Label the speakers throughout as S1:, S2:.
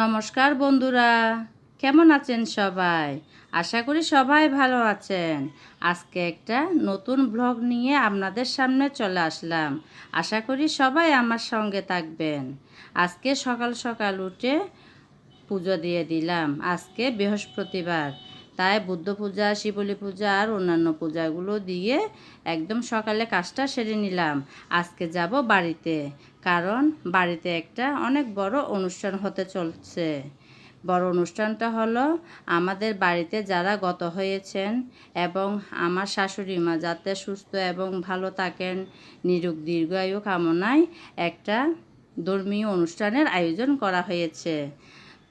S1: নমস্কার বন্ধুরা, কেমন আছেন সবাই? আশা করি সবাই ভালো আছেন। আজকে একটা নতুন ব্লগ নিয়ে আপনাদের সামনে চলে আসলাম। আশা করি সবাই আমার সঙ্গে থাকবেন। আজকে সকাল সকাল উঠে পুজো দিয়ে দিলাম। আজকে বৃহস্পতিবার। তাই বুদ্ধ পূজা, শিবলী পূজা আর অন্যান্য পূজাগুলো দিয়ে একদম সকালে কাজটা সেরে নিলাম। আজকে যাব বাড়িতে, কারণ বাড়িতে একটা অনেক বড় অনুষ্ঠান হতে চলছে। বড় অনুষ্ঠানটা হলো আমাদের বাড়িতে যারা গত হয়েছেন এবং আমার শাশুড়ি মা যাতে সুস্থ এবং ভালো থাকেন, নিরোগ দীর্ঘায়ু কামনায় একটা ধর্মীয় অনুষ্ঠানের আয়োজন করা হয়েছে।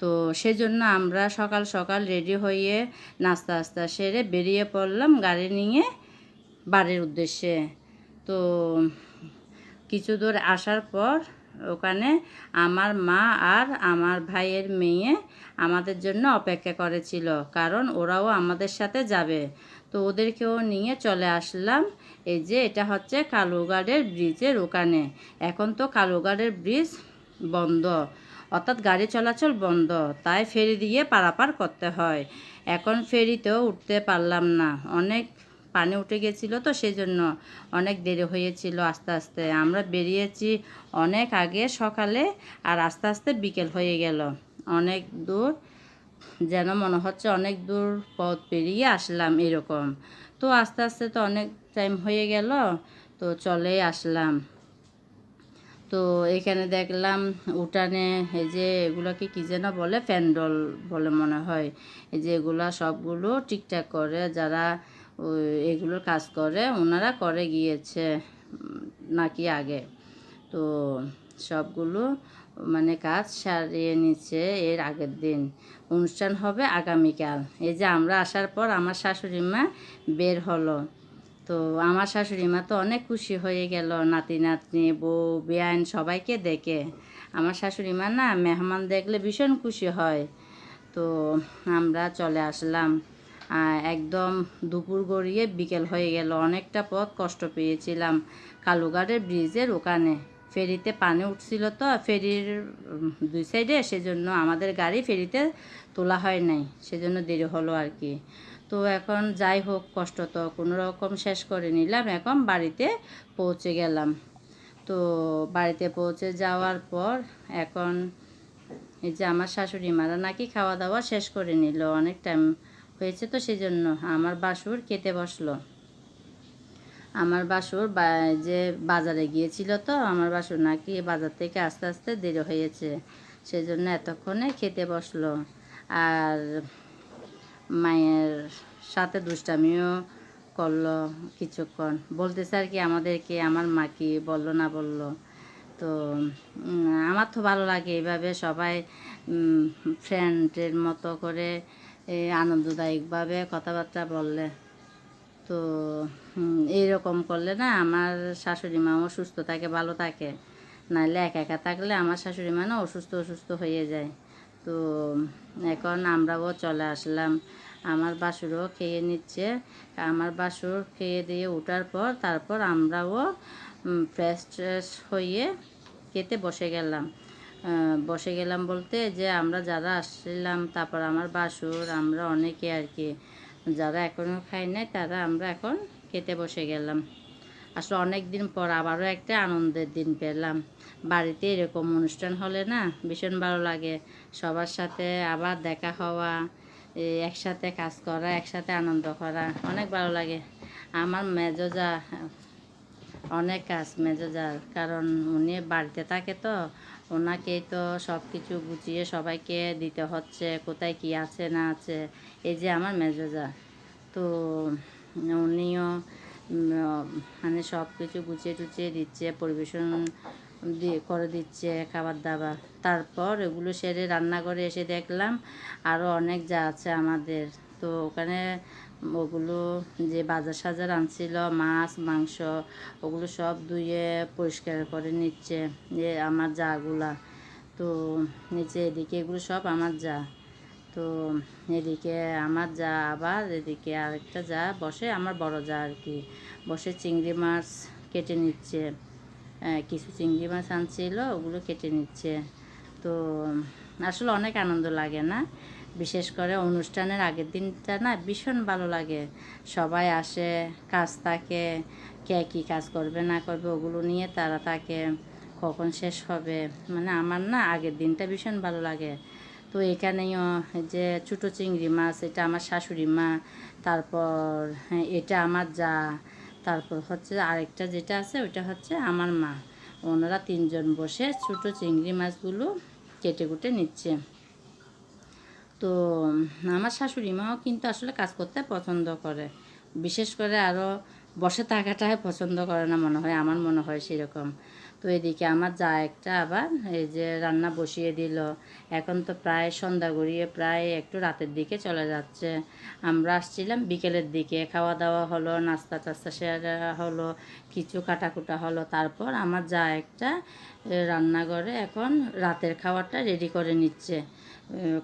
S1: তো সেজন্য আমরা সকাল সকাল রেডি হয়ে নাস্তা আস্তা সেরে বেরিয়ে পড়লাম গাড়ি নিয়ে বাড়ির উদ্দেশ্যে। তো কিছু দূর আসার পর ওখানে আমার মা আর আমার ভাইয়ের মেয়ে আমাদের জন্য অপেক্ষা করেছিল, কারণ ওরাও আমাদের সাথে যাবে। তো ওদেরকেও নিয়ে চলে আসলাম। এই যে এটা হচ্ছে কালুগাড়ের ব্রিজের ওখানে। এখন তো কালুগাড়ের ব্রিজ বন্ধ। অর্থাৎ গাড়ি চলাচল বন্ধ, তাই ফেরি দিয়ে পারাপার করতে হয়। এখন ফেরিতেও উঠতে পারলাম না। অনেক পানি উঠে গেছিল তো সেই জন্য অনেক দেরি হয়েছিল আস্তে আস্তে। আমরা বেরিয়েছি অনেক আগে সকালে আর আস্তে আস্তে বিকেল হয়ে গেল। অনেক দূর যেন মনে হচ্ছে অনেক দূর পথ পেরিয়ে আসলাম এরকম। তো আস্তে আস্তে তো অনেক টাইম হয়ে গেল, তো চলেই আসলাম। তো এখানে দেখলাম উঠানে এই যে এগুলোকে কী যেন বলে প্যান্ডল বলে মনে হয়। এই যে এগুলা সবগুলো ঠিকঠাক করে যারা এগুলোর কাজ করে, ওনারা করে গিয়েছে নাকি আগে। তো সবগুলো মানে কাজ সারিয়ে নিচ্ছে এর আগের দিন। অনুষ্ঠান হবে আগামীকাল। এই যে আমরা আসার পর আমার শাশুড়ি মা বের হলো। তো আমার শাশুড়ি মা তো অনেক খুশি হয়ে গেল, নাতি, নাতনি, বউ, বেআইন সবাইকে দেখে। আমার শাশুড়ি মা না মেহমান দেখলে ভীষণ খুশি হয়। তো আমরা চলে আসলাম। একদম দুপুর গড়িয়ে বিকেল হয়ে গেল। অনেকটা পথ কষ্ট পেয়েছিলাম কালুগাড়ের ব্রিজের ওখানে। ফেরিতে পানি উঠছিল তো, ফেরির দুই সাইডে সেজন্য আমাদের গাড়ি ফেরিতে তোলা হয় নাই। সেজন্য দেরি হলো আর কি। তো এখন যাই হোক, কষ্ট তো কোনো রকম শেষ করে নিলাম। এখন বাড়িতে পৌঁছে গেলাম। তো বাড়িতে পৌঁছে যাওয়ার পর এখন এই যে আমার শাশুড়ি মারা নাকি খাওয়া দাওয়া শেষ করে নিল। অনেক টাইম হয়েছে তো সেই জন্য আমার বাসুর খেতে বসল। আমার বাসুর যে বাজারে গিয়েছিল তো, আমার বাসুর নাকি বাজার থেকে আস্তে আস্তে দেরি হয়েছে। সেই জন্য এতক্ষণে খেতে বসল। আর মায়ের সাথে দুষ্টামিও করল কিছুক্ষণ। বলতেছে আর কি, আমাদেরকে আমার মা কি বলল না বলল। তো আমার তো ভালো লাগে এইভাবে সবাই ফ্রেন্ডের মতো করে আনন্দদায়কভাবে কথাবার্তা বললে। তো এইরকম করলে না আমার শাশুড়ি মাও সুস্থ থাকে, ভালো থাকে। নাহলে একা একা থাকলে আমার শাশুড়ি মা না অসুস্থ অসুস্থ হয়ে যায়। তো এখন আমরাও চলে আসলাম। আমার বাসুরও খেয়ে নিচ্ছে। আমার বাসুর খেয়ে দিয়ে ওঠার পর তারপর আমরাও ফ্রেশ ট্রেশ হয়ে খেতে বসে গেলাম। বসে গেলাম বলতে যে আমরা যারা আসছিলাম, তারপর আমার বাসুর, আমরা অনেকে আর কি, যারা এখনও খাই নাই, তারা আমরা এখন খেতে বসে গেলাম। আসলে অনেক দিন পর আবারও একটা আনন্দের দিন পেলাম। বাড়িতে এরকম অনুষ্ঠান হলে না ভীষণ ভালো লাগে। সবার সাথে আবার দেখা হওয়া একসাথে কাজ করা, একসাথে আনন্দ করা, অনেক ভালো লাগে। আমার মেজোজা, অনেক কাজ মেজোজার, কারণ উনি বাড়িতে থাকে তো, ওনাকেই তো সব কিছু গুছিয়ে সবাইকে দিতে হচ্ছে, কোথায় কি আছে না আছে। এই যে আমার মেজোজা। তো উনিও মানে সব কিছু গুছিয়ে টুচিয়ে দিচ্ছে, পরিবেশন দিয়ে করে দিচ্ছে, খাবার দাবার। তারপর এগুলো সেরে রান্না করে এসে দেখলাম আরও অনেক যা আছে আমাদের। তো ওখানে ওগুলো যে বাজার সাজার আনছিল, মাছ, মাংস, ওগুলো সব ধুয়ে পরিষ্কার করে নিচ্ছে যে আমার যাগুলা তো নিচে এদিকে এগুলো সব আমার যা। তো এদিকে আমার যা আবার, এদিকে আরেকটা যা বসে, আমার বড় যা আর কি। বসে চিংড়ি মাছ কেটে নিচ্ছে। কিছু চিংড়ি মাছ আনছিল, ওগুলো কেটে নিচ্ছে। তো আসলে অনেক আনন্দ লাগে না? বিশেষ করে অনুষ্ঠানের আগের দিনটা না ভীষণ ভালো লাগে। সবাই আসে, কাজ থাকে, কে কী কাজ করবে, না করবে, ওগুলো নিয়ে তারা থাকে। কখন শেষ হবে? মানে আমার না আগের দিনটা ভীষণ ভালো লাগে। তো এখানেও যে ছোটো চিংড়ি মাছ এটা আমার শাশুড়ি মা তারপর হ্যাঁ, এটা আমার যা তারপর হচ্ছে আরেকটা যেটা আছে ওটা হচ্ছে আমার মা। ওনারা তিনজন বসে ছোটো চিংড়ি মাছগুলো কেটে কুটে নিচ্ছে। তো আমার শাশুড়ি মাও কিন্তু আসলে কাজ করতে পছন্দ করে। বিশেষ করে আরও বসে থাকাটাই পছন্দ করে না মনে হয় আমার মনে হয় সেরকম। তো এদিকে আমার যা একটা আবার এই যে রান্না বসিয়ে দিল। এখন তো প্রায় সন্ধ্যা গড়িয়ে প্রায় একটু রাতের দিকে চলে যাচ্ছে। আমরা আসছিলাম বিকেলের দিকে খাওয়া দাওয়া হলো, নাস্তা টাস্তা সেরা হলো, কিছু কাটাকুটা হলো। তারপর আমার যা একটা রান্নাঘরে এখন রাতের খাবারটা রেডি করে নিচ্ছে।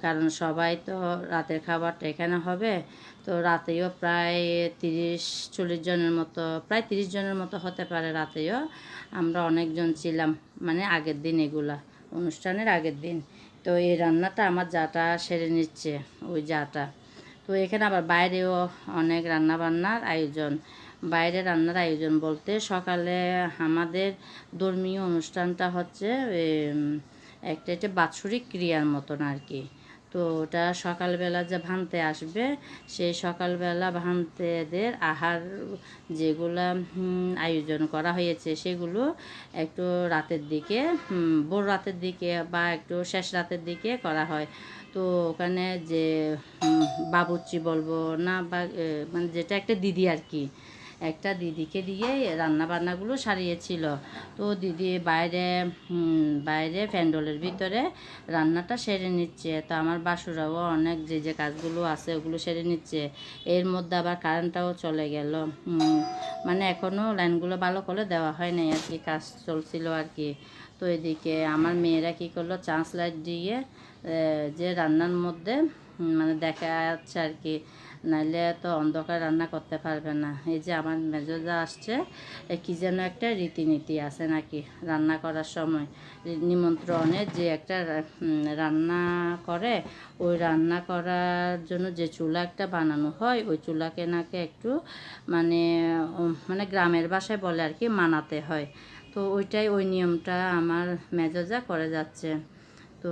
S1: কারণ সবাই তো রাতের খাবারটা এখানে হবে। তো রাতেও প্রায় তিরিশ, চল্লিশ জনের মতো, প্রায় তিরিশ জনের মতো হতে পারে রাতেও। আমরা অনেকজন ছিলাম মানে আগের দিন এগুলা, অনুষ্ঠানের আগের দিন। তো এই রান্নাটা আমার যাটা সেরে নিচ্ছে, ওই যাটা তো এখানে আবার বাইরেও অনেক রান্না বান্নার আয়োজন। বাইরে রান্নার আয়োজন বলতে সকালে আমাদের ধর্মীয় অনুষ্ঠানটা হচ্ছে একটা একটা বাৎসরিক ক্রিয়ার মতন আর কি। তো ওটা সকালবেলা যে ভানতে আসবে সেই সকালবেলা ভান্তেদের আহার যেগুলো আয়োজন করা হয়েছে সেগুলো একটু রাতের দিকে ভোর রাতের দিকে বা একটু শেষ রাতের দিকে করা হয়। তো ওখানে যে হুম, বাবুর্চি বলব না বা মানে যেটা একটা দিদি আর কি একটা দিদিকে দিয়ে রান্না বান্নাগুলো সারিয়েছিল। তো দিদি বাইরে বাইরে প্যান্ডলের ভিতরে রান্নাটা সেরে নিচ্ছে। তো আমার বাসুরাও অনেক যে যে কাজগুলো আছে ওগুলো সেরে নিচ্ছে। এর মধ্যে আবার কারেন্টটাও চলে গেল। মানে এখনও লাইনগুলো ভালো করে দেওয়া হয় নাই আর কি, কাজ চলছিল আর কি। তো এদিকে আমার মেয়েরা কী করল চান্স লাইট দিয়ে যে রান্নার মধ্যে মানে দেখা যাচ্ছে আর কি। নাইলে তো অন্ধকার রান্না করতে পারবে না। এই যে আমার মেজোজা আসছে কি যেন একটা রীতিনীতি আছে নাকি রান্না করার সময়। নিমন্ত্রণে যে একটা রান্না করে, ওই রান্না করার জন্য যে চুলা একটা বানানো হয়, ওই চুলাকে নাকি একটু মানে মানে গ্রামের বাসায় বলে আর কি, মানাতে হয়। তো ওইটাই ওই নিয়মটা আমার মেজোজা করে যাচ্ছে। তো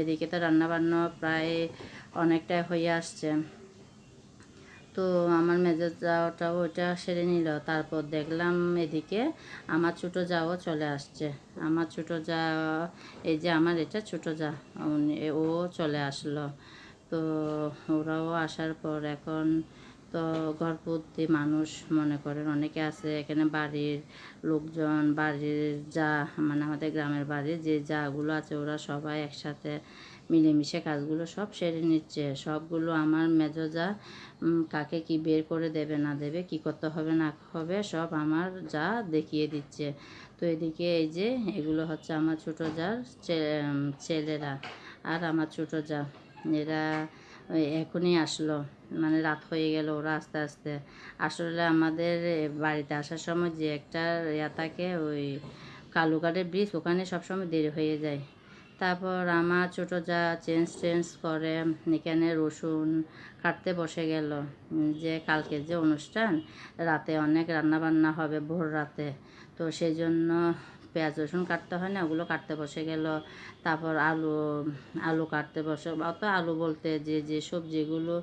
S1: এদিকে তো রান্নাবান্না প্রায় অনেকটাই হয়ে আসছে। তো আমার মেজর যাওয়াটাও ওইটা সেরে নিল। তারপর দেখলাম এদিকে আমার ছোটো যাও চলে আসছে। আমার ছোটো যা এই যে আমার এটা ছোটো যা ও চলে আসলো। তো ওরাও আসার পর এখন তো ঘরপতি মানুষ মনে করেন। অনেকে আছে এখানে বাড়ির লোকজন, বাড়ির যা মানে আমাদের গ্রামের বাড়ির যে যাগুলো আছে ওরা সবাই একসাথে মিলেমিশে কাজগুলো সব সেরে নিচ্ছে। সবগুলো আমার মেজো যা কাকে কি বের করে দেবে, না দেবে, কি করতে হবে, না হবে, সব আমার যা দেখিয়ে দিচ্ছে। তো এদিকে এই যে এগুলো হচ্ছে আমার ছোটো যার ছেলেরা আর আমার ছোটো যা। এরা এখনই আসলো। মানে রাত হয়ে গেল, ওরা আস্তে আস্তে। আসলে আমাদের বাড়িতে আসার সময় যে একটা ইয়া থাকে, ওই কালুকাটের ব্রিজ ওখানে সবসময় দেরি হয়ে যায়। তারপর আমার ছোটো যা চেঞ্জ চেঞ্জ করে, এখানে রসুন কাটতে বসে গেল। যে কালকে যে অনুষ্ঠান, রাতে অনেক রান্না বান্না হবে ভোর রাতে। তো সেই জন্য পেঁয়াজ, রসুন কাটতে হয় না, ওগুলো কাটতে বসে গেল। তারপর আলু আলু কাটতে বসে, অত আলু বলতে যে যে সবজিগুলো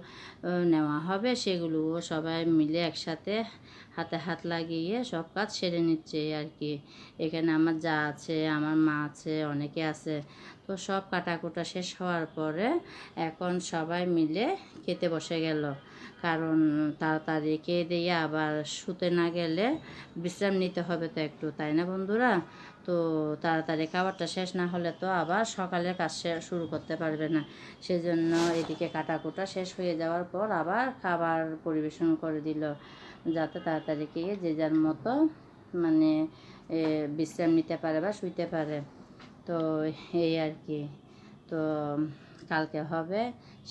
S1: নেওয়া হবে সেগুলো সবাই মিলে একসাথে হাতে হাত লাগিয়ে সব কাজ সেরে নিচ্ছে আর কি এখানে আমার যা আছে, আমার মা আছে, অনেকে আছে। তো সব কাটাকুটা শেষ হওয়ার পরে এখন সবাই মিলে খেতে বসে গেল। কারণ তাড়াতাড়ি খেয়ে দিয়ে আবার শুতে না গেলে বিশ্রাম নিতে হবে তো একটু, তাই না বন্ধুরা? তো তাড়াতাড়ি খাবারটা শেষ না হলে তো আবার সকালের কাজ শুরু করতে পারবে না। সেজন্য এদিকে কাটাকুটা শেষ হয়ে যাওয়ার পর আবার খাবার পরিবেশন করে দিল। যাতে তাড়াতাড়ি খেয়ে যে যার মতো মানে বিশ্রাম নিতে পারে বা শুইতে পারে। তো এই আর কি। তো কালকে হবে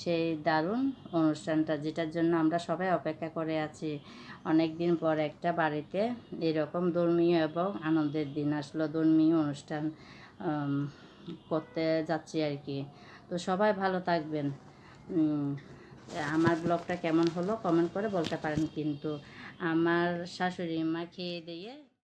S1: সেই দারুণ অনুষ্ঠানটা, যেটার জন্য আমরা সবাই অপেক্ষা করে আছি। অনেক দিন পর একটা বাড়িতে এরকম ধর্মীয় এবং আনন্দের দিন আসলো, ধর্মীয় অনুষ্ঠান করতে যাচ্ছি আর কি। তো সবাই ভালো থাকবেন। আমার ব্লগটা কেমন হলো কমেন্ট করে বলতে পারেন কিন্তু। আমার শাশুড়ি মা খেয়ে দিয়ে